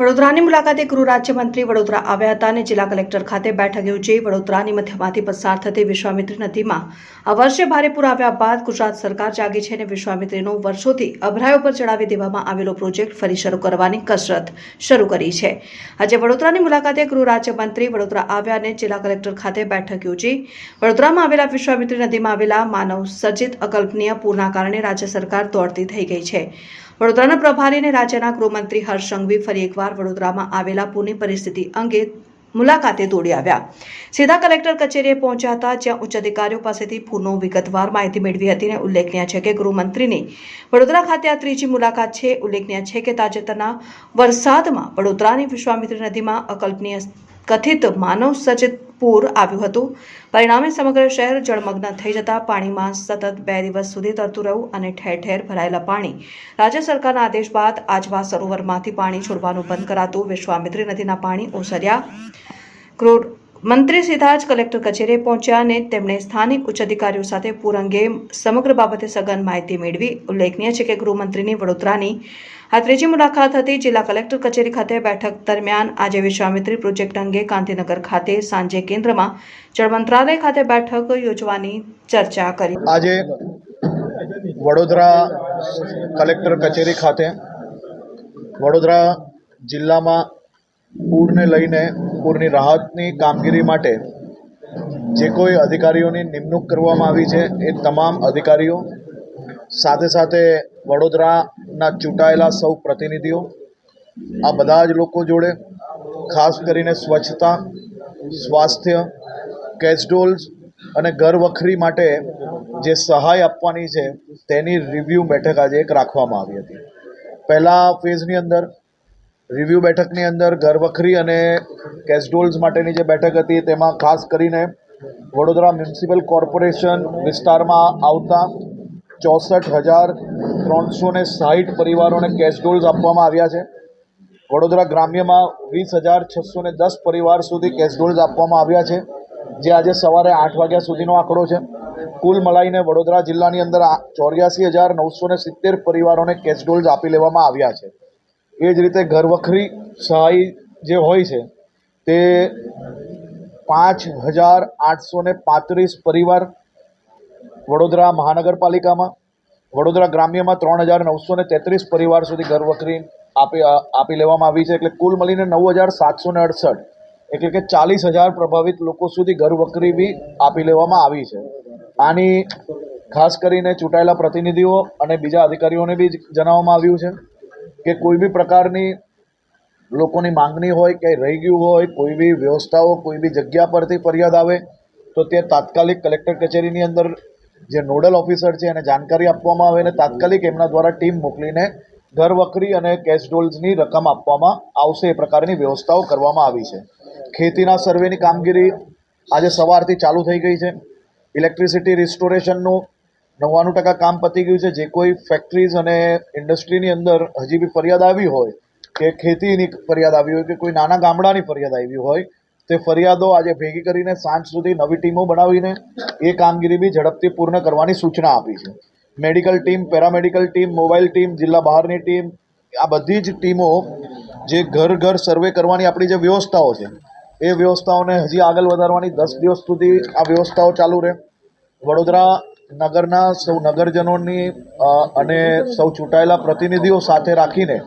વડોદરાની મુલાકાતે ગૃહ રાજ્યમંત્રી વડોદરા આવ્યા હતા અને જિલ્લા કલેક્ટર ખાતે બેઠક યોજી વડોદરાની મધ્યમાંથી પસાર થતી વિશ્વામિત્રી નદીમાં આ વર્ષે ભારે પૂર આવ્યા બાદ ગુજરાત સરકાર જાગી છે અને વિશ્વામિત્રીનો વર્ષોથી અભરાયો પર ચડાવી દેવામાં આવેલો પ્રોજેક્ટ ફરી શરૂ કરવાની કસરત શરૂ કરી છે. આજે વડોદરાની મુલાકાતે ગૃહ રાજ્યમંત્રી વડોદરા આવ્યા અને જિલ્લા કલેક્ટર ખાતે બેઠક યોજી વડોદરામાં આવેલા વિશ્વામિત્રી નદીમાં આવેલા માનવ સર્જિત અકલ્પનીય પૂરના કારણે રાજ્ય સરકાર દોડતી થઈ ગઈ છે. વડોદરાના પ્રભારી અને રાજ્યના ગૃહમંત્રી હર્ષ ફરી એકવાર વડોદરામાં આવેલા પૂરની પરિસ્થિતિ અંગે મુલાકાતે દોડી આવ્યા. સીધા કલેક્ટર કચેરીએ પહોંચ્યા હતા, જ્યાં ઉચ્ચ અધિકારીઓ પાસેથી પૂરનો વિગતવાર માહિતી મેળવી હતી અને ઉલ્લેખનીય છે કે ગૃહમંત્રીની વડોદરા ખાતે આ ત્રીજી મુલાકાત છે. ઉલ્લેખનીય છે કે તાજેતરના વરસાદમાં વડોદરાની વિશ્વામિત્રી નદીમાં અકલ્પનીય કથિત માનવ પૂર આવ્યું હતું. પરિણામે સમગ્ર શહેર જળમગ્ન થઈ જતા પાણીમાં સતત બે દિવસ સુધી તરતું રહ્યું અને ઠેર ઠેર ભરાયેલા પાણી. રાજ્ય સરકારના આદેશ બાદ આજવા સરોવરમાંથી પાણી છોડવાનું બંધ કરાતું વિશ્વામિત્રી નદીના પાણી ઓસર્યા. ગૃહ મંત્રી સીધા જ કલેક્ટર કચેરીએ પહોંચ્યા અને તેમણે સ્થાનિક ઉચ્ચ અધિકારીઓ સાથે પૂર અંગે સમગ્ર બાબતે સઘન માહિતી મેળવી. ઉલ્લેખનીય છે કે ગૃહમંત્રીની વડોદરાની આ ત્રીજી મુલાકાત હતી જિલ્લા કલેક્ટર કચેરી ખાતે બેઠક દરમિયાન આજે વિશ્વામિત્રી પ્રોજેક્ટ અંગે ગાંધીનગર ખાતે સાંજે કેન્દ્રમાં જળ મંત્રાલય ખાતે બેઠક યોજવાની ચર્ચા કરી. આજે વડોદરા કલેક્ટર કચેરી ખાતે વડોદરા જિલ્લામાં પૂરને લઈને પૂરની રાહતની કામગીરી માટે જે કોઈ અધિકારીઓની નિમણૂક કરવામાં આવી છે એ તમામ અધિકારીઓ સાથે સાથે વડોદરાના ચૂંટાયેલા સૌ પ્રતિનિધિઓ, આ બધા જ લોકો જોડે ખાસ કરીને સ્વચ્છતા, સ્વાસ્થ્ય કેસડોલ્સ અને ઘર વખરી માટે જે સહાય આપવાની છે તેની રિવ્યૂ બેઠક આજે એક રાખવામાં આવી હતી. પહેલાં ફેઝની અંદર રિવ્યૂ બેઠકની અંદર ઘર વખરી અને કેસડોલ્સ માટેની જે બેઠક હતી તેમાં ખાસ કરીને વડોદરા મ્યુનિસિપલ કોર્પોરેશન વિસ્તારમાં આવતા ચોસઠ હજાર ત્રણસો ને સાહીઠ પરિવારોને કેસડોલ્સ આપવામાં આવ્યા છે. વડોદરા ગ્રામ્યમાં વીસ હજાર છસો ને દસ પરિવાર સુધી કેસડોલ્સ આપવામાં આવ્યા છે, જે આજે સવારે આઠ વાગ્યા સુધીનો આંકડો છે. કુલ મળાઈને વડોદરા જિલ્લાની અંદર ચોર્યાસી હજાર નવસો ને સિત્તેર પરિવારોને કેસડોલ્સ આપી લેવામાં આવ્યા છે. એ જ રીતે ઘરવખરી સહાય જે હોય છે, તે પાંચ હજાર આઠસો પાંત્રીસ પરિવાર વડોદરા મહાનગરપાલિકામાં, વડોદરા ગ્રામ્યમાં ત્રણ હજાર નવસો ને તેત્રીસ પરિવાર સુધી ઘર વખરી આપી આપી લેવામાં આવી છે. એટલે કુલ મળીને નવ હજાર સાતસો ને અડસઠ, એટલે કે ચાલીસ હજાર પ્રભાવિત લોકો સુધી ઘર વખરી બી આપી લેવામાં આવી છે. આની ખાસ કરીને ચૂંટાયેલા પ્રતિનિધિઓ અને બીજા અધિકારીઓને બી જણાવવામાં આવ્યું છે કે કોઈ બી પ્રકારની લોકોની માંગણી હોય કે રહી ગયું હોય, કોઈ બી વ્યવસ્થાઓ, કોઈ બી જગ્યા પરથી ફરિયાદ આવે, તો તે તાત્કાલિક કલેક્ટર કચેરીની અંદર જે નોડલ ઓફિસર છે એને જાણકારી આપવામાં આવે અને તાત્કાલિક એમના દ્વારા ટીમ મોકલીને ઘર વકરી અને કેશ ડોલ્સની રકમ આપવામાં આવશે એ પ્રકારની વ્યવસ્થાઓ કરવામાં આવી છે. ખેતીના સર્વેની કામગીરી આજે સવારથી ચાલુ થઈ ગઈ છે. ઇલેક્ટ્રિસિટી રિસ્ટોરેશનનું નવ્વાણું ટકા કામ પતી ગયું છે. જે કોઈ ફેક્ટરીઝ અને ઇન્ડસ્ટ્રીની અંદર હજી બી ફરિયાદ આવી હોય કે ખેતીની ફરિયાદ આવી હોય કે કોઈ નાના ગામડાની ફરિયાદ આવી હોય તે ફરિયાદો આજે ભેગી કરીને સાંજ સુધી નવી ટીમો બનાવીને એ કામગીરી બી ઝડપથી પૂર્ણ કરવાની સૂચના આપી છે. Medical team, paramedical team, mobile team, જિલ્લા બહારની ટીમ, આ બધી જ ટીમો જે ઘર ઘર સર્વે કરવાની આપણી જે વ્યવસ્થાઓ છે, એ વ્યવસ્થાઓને હજી આગળ વધારવાની દસ દિવસ સુધી આ વ્યવસ્થાઓ ચાલુ રહે. વડોદરા નગરના સૌ નગરજનોની અને સૌ ચૂંટાયેલા પ્રતિનિધિઓ સાથે રાખીને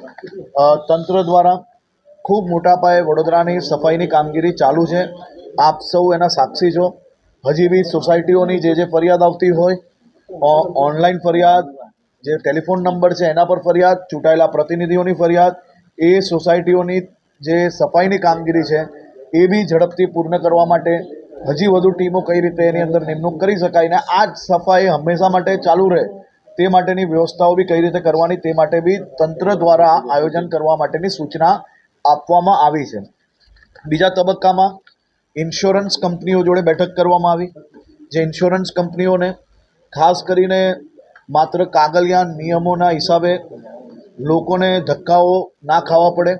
તંત્ર દ્વારા ખૂબ મોટા પાયે વડોદરાની સફાઈની કામગીરી ચાલુ છે. આપ સૌ એના સાક્ષી છો. હજી બી સોસાયટીઓની જે જે ફરિયાદ આવતી હોય ઓનલાઈન ફરિયાદ, જે ટેલિફોન નંબર છે એના પર ફરિયાદ, ચૂંટાયેલા પ્રતિનિધિઓની ફરિયાદ, એ સોસાયટીઓની જે સફાઈની કામગીરી છે, એ બી ઝડપથી પૂર્ણ કરવા માટે હજી વધુ ટીમો કઈ રીતે એની અંદર નિમણૂક કરી શકાય ને આ જ સફાઈ હંમેશા માટે ચાલુ રહે. તે માટેની વ્યવસ્થાઓ બી કઈ રીતે કરવાની, તે માટે બી તંત્ર દ્વારા આયોજન કરવા માટેની સૂચના આપવામાં આવી છે. બીજા તબક્કામાં ઇન્સ્યોરન્સ કંપનીઓ જોડે બેઠક કરવામાં આવી, જે ઇન્સ્યોરન્સ કંપનીઓને ખાસ કરીને માત્ર કાગળિયા નિયમોના હિસાબે લોકોને ધક્કાઓ ના ખાવા પડે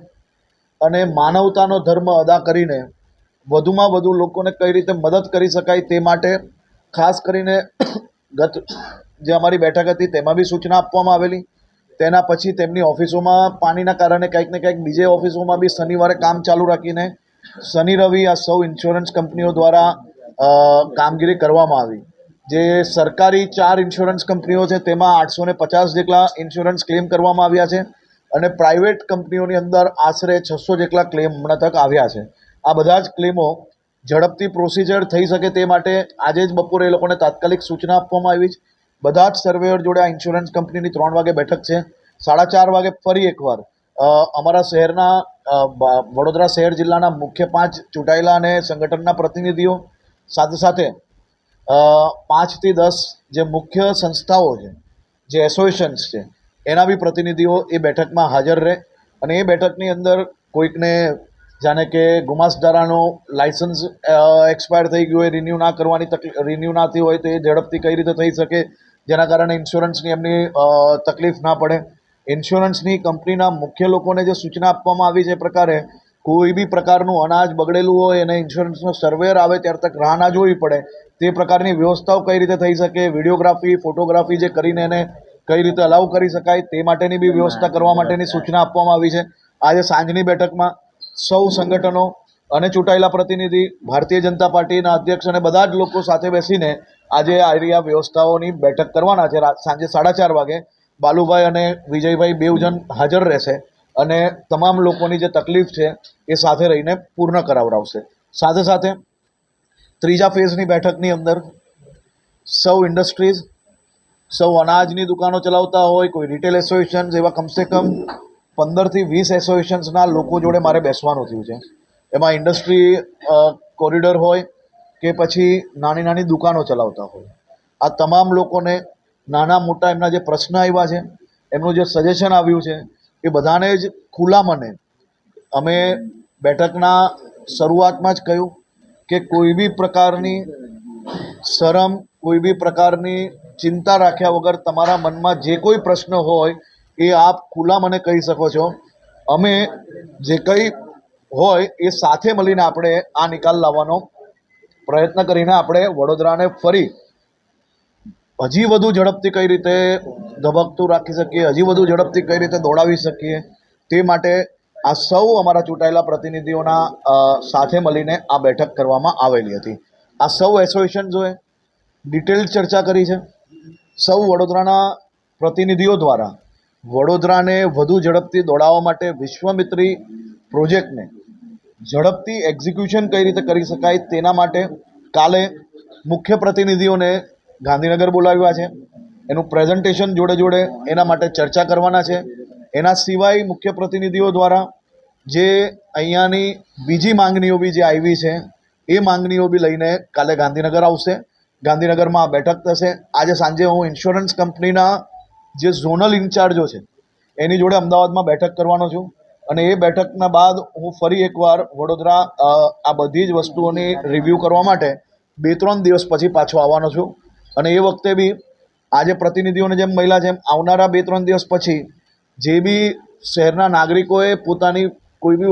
અને માનવતાનો ધર્મ અદા કરીને વધુમાં વધુ લોકોને કઈ રીતે મદદ કરી શકાય તે માટે ખાસ કરીને ગત જે અમારી બેઠક હતી તેમાં બી સૂચના આપવામાં આવેલી. તેના પછી તેમની ઓફિસોમાં પાણીના કારણે કંઈક ને કંઈક બીજે ઓફિસોમાં બી શનિવારે કામ ચાલુ રાખીને શનિ, રવિ આ સૌ ઇન્સ્યોરન્સ કંપનીઓ દ્વારા કામગીરી કરવામાં આવી. જે સરકારી ચાર ઇન્સ્યોરન્સ કંપનીઓ છે, તેમાં આઠસો ને પચાસ જેટલા ઇન્સ્યોરન્સ ક્લેમ કરવામાં આવ્યા છે અને પ્રાઇવેટ કંપનીઓની અંદર આશરે છસો જેટલા ક્લેમ હમણાં તક આવ્યા છે. આ બધા જ ક્લેમો ઝડપથી પ્રોસિજર થઈ શકે તે માટે આજે જ બપોરે એ લોકોને તાત્કાલિક સૂચના આપવામાં આવી છે. બધા જ સર્વેયર જોડે આ ઇન્સ્યોરન્સ કંપનીની ત્રણ વાગે બેઠક છે. સાડા ચાર વાગે ફરી એકવાર અમારા શહેરના વડોદરા શહેર જિલ્લાના મુખ્ય પાંચ ચૂંટાયેલા અને સંગઠનના પ્રતિનિધિઓ સાથે સાથે પાંચથી દસ જે મુખ્ય સંસ્થાઓ છે, જે એસોસિએશન્સ છે, એના બી પ્રતિનિધિઓ એ બેઠકમાં હાજર રહે અને એ બેઠકની અંદર કોઈકને જાણે કે ગુમાસધારાનો લાઇસન્સ એક્સપાયર થઈ ગયું હોય રિન્યૂ ના કરવાની તકલીફ રિન્યૂ ના થઈ હોય તો એ ઝડપથી કઈ રીતે થઈ શકે જેના કારણે ઇન્સ્યોરન્સની એમની તકલીફ ના પડે. ઇન્સ્યોરન્સની કંપનીના મુખ્ય લોકોને જે સૂચના આપવામાં આવી છે એ પ્રકારે કોઈ બી પ્રકારનું અનાજ બગડેલું હોય અને ઇન્સ્યોરન્સનો સર્વેર આવે ત્યાર તક રાહ ના જોવી પડે. તે પ્રકારની વ્યવસ્થાઓ કઈ રીતે થઈ શકે વિડીયોગ્રાફી ફોટોગ્રાફી જે કરીને એને કઈ રીતે અલાઉ કરી શકાય, તે માટેની બી વ્યવસ્થા કરવા માટેની સૂચના આપવામાં આવી છે. આજે સાંજની બેઠકમાં સૌ સંગઠનો અને ચૂંટાયેલા પ્રતિનિધિ, ભારતીય જનતા પાર્ટીના અધ્યક્ષ અને બધા જ લોકો સાથે બેસીને આજે આ વ્યવસ્થાઓની બેઠક કરવાના છે. સાંજે સાડા ચાર વાગે બાલુભાઈ અને વિજયભાઈ બેવ જણ હાજર રહેશે અને તમામ લોકોની જે તકલીફ છે એ સાથે રહીને પૂર્ણ કરાવડાવશે. સાથે સાથે ત્રીજા ફેઝની બેઠકની અંદર સૌ ઇન્ડસ્ટ્રીઝ, સૌ અનાજની દુકાનો ચલાવતા હોય, કોઈ રિટેલ એસોસિએશન્સ એવા કમસે કમ પંદરથી વીસ એસોસિએશન્સના લોકો જોડે મારે બેસવાનું થયું છે. એમાં ઇન્ડસ્ટ્રી કોરિડોર હોય કે પછી નાની નાની દુકાનો ચલાવતા હોય. આ તમામ લોકોને નાના મોટા એમના જે પ્રશ્ન આવ્યા છે, એમનું જે સજેશન આવ્યું છે, એ બધાને જ ખુલ્લા મને અમે બેઠકના શરૂઆતમાં જ કહ્યું કે કોઈ બી પ્રકારની શરમ, કોઈ બી પ્રકારની ચિંતા રાખ્યા વગર તમારા મનમાં જે કોઈ પ્રશ્ન હોય એ આપ ખુલ્લા મને કહી શકો છો. અમે જે કંઈ હોય એ સાથે મળીને આપણે આ નિકાલ લાવવાનો પ્રયત્ન કરીને આપણે વડોદરાને ફરી હજી વધુ ઝડપથી કઈ રીતે ધબકતું રાખી શકીએ, હજી વધુ ઝડપથી કઈ રીતે દોડાવી શકીએ, તે માટે આ સૌ અમારા ચૂંટાયેલા પ્રતિનિધિઓના સાથે મળીને આ બેઠક કરવામાં આવેલી હતી. આ સૌ એસોસિએશન્સોએ ડિટેલ ચર્ચા કરી છે. સૌ વડોદરાના પ્રતિનિધિઓ દ્વારા વડોદરાને વધુ ઝડપથી દોડાવવા માટે વિશ્વમિત્રી પ્રોજેક્ટને ઝડપથી એક્ઝિક્યુશન કઈ રીતે કરી શકાય તેના માટે કાલે મુખ્ય પ્રતિનિધિઓને ગાંધીનગર બોલાવ્યા છે. એનું પ્રેઝન્ટેશન જોડે જોડે એના માટે ચર્ચા કરવાના છે. એના સિવાય મુખ્ય પ્રતિનિધિઓ દ્વારા જે અહીંયાની બીજી માંગણીઓ બી જે આવી છે, એ માંગણીઓ બી લઈને કાલે ગાંધીનગર આવશે. ગાંધીનગરમાં આ બેઠક થશે. આજે સાંજે હું ઇન્સ્યોરન્સ કંપનીના જે ઝોનલ ઇન્ચાર્જો છે, એની જોડે અમદાવાદમાં બેઠક કરવાનો છું. અને એ બેઠકના બાદ હું ફરી એકવાર વડોદરા આ બધી જ વસ્તુઓની રિવ્યૂ કરવા માટે બે ત્રણ દિવસ પછી પાછો આવવાનો છું. અને એ વખતે બી આજે પ્રતિનિધિઓને જેમ મળ્યા જેમ આવનારા બે ત્રણ દિવસ પછી જે બી શહેરના નાગરિકોએ પોતાની કોઈ બી